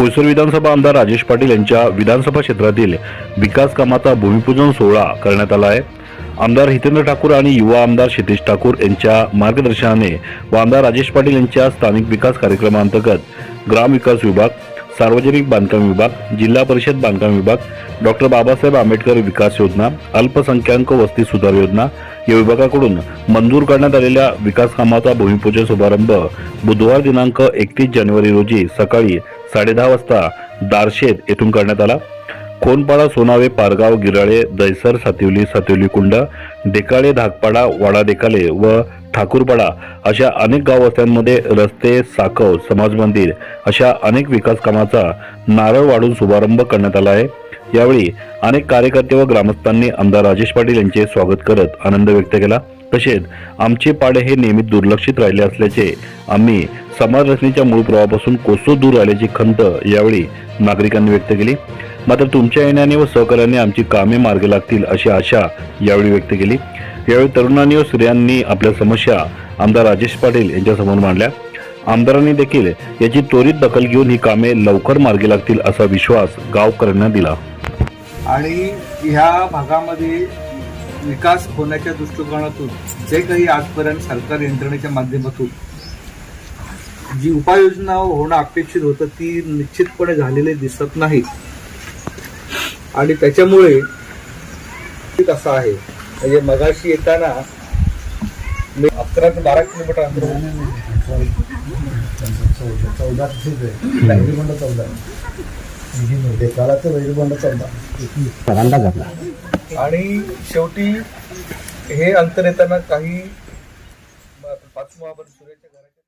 पोयसर विधानसभा आमदार राजेश पाटील यांच्या विधानसभा क्षेत्रातील विकास कामाचा भूमिपूजन सोहळा करण्यात आला आहे. आमदार हितेंद्र ठाकूर आणि युवा आमदार क्षितेश ठाकूर यांच्या मार्गदर्शनाने व आमदार राजेश पाटील यांच्या स्थानिक विकास कार्यक्रमांतर्गत ग्रामविकास विभाग सार्वजनिक बांधकाम विभाग जिल्हा परिषद बांधकाम विभाग डॉक्टर बाबासाहेब आंबेडकर विकास योजना अल्पसंख्याक वस्ती सुधार योजना या विभागाकडून मंजूर करण्यात आलेल्या विकास कामाचा भूमिपूजन शुभारंभ बुधवार दिनांक एकतीस जानेवारी रोजी सकाळी साडेदहा वाजता दारशेत येथून करण्यात आला. कोनपाडा सोनावे पारगाव गिराळे दैसर सातिवली सातिवली कुंड डेकाळे धाकपाडा वाडा डेकाले व ठाकूरपाडा अशा अनेक गाववस्त्यांमध्ये रस्ते साकव समाज मंदिर अशा अनेक विकास कामाचा नारळ वाढून शुभारंभ करण्यात आला आहे. यावेळी अनेक कार्यकर्ते व ग्रामस्थांनी आमदार राजेश पाटील यांचे स्वागत करत आनंद व्यक्त केला. तसेच आमचे पाडे हे नेहमी दुर्लक्षित राहिले असल्याचे आम्ही समाज रचनेच्या मूळ प्रवाहापासून कोसो दूर आल्याची खंत यावेळी नागरिकांनी व्यक्त केली. मात्र तुमच्या येण्याने व सहकार्याने आमची कामे मार्गी लागतील अशी आशा यावेळी व्यक्त केली. यावेळी तरुणांनी व स्त्रियांनी आपल्या समस्या आमदार राजेश पाटील यांच्यासमोर मांडल्या. आमदारांनी देखील याची त्वरित दखल घेऊन ही कामे लवकर मार्गी लागतील असा विश्वास गावकऱ्यांना दिला. आणि ह्या भागामध्ये विकास होण्याच्या दृष्टिकोनातून जे काही आजपर्यंत सरकार यंत्रणेच्या माध्यमातून जी उपाययोजना होणं अपेक्षित होतं ती निश्चितपणे झालेली दिसत नाही. आणि त्याच्यामुळे असं आहे. म्हणजे मगाशी येताना मी अकरा ते बारा किलोमीटर अंतर चौदा चौदा. चौदा. अंदाज आपला आणि शेवटी हे अंतर येताना काही पाच महाबर सूर्याच्या घराच्या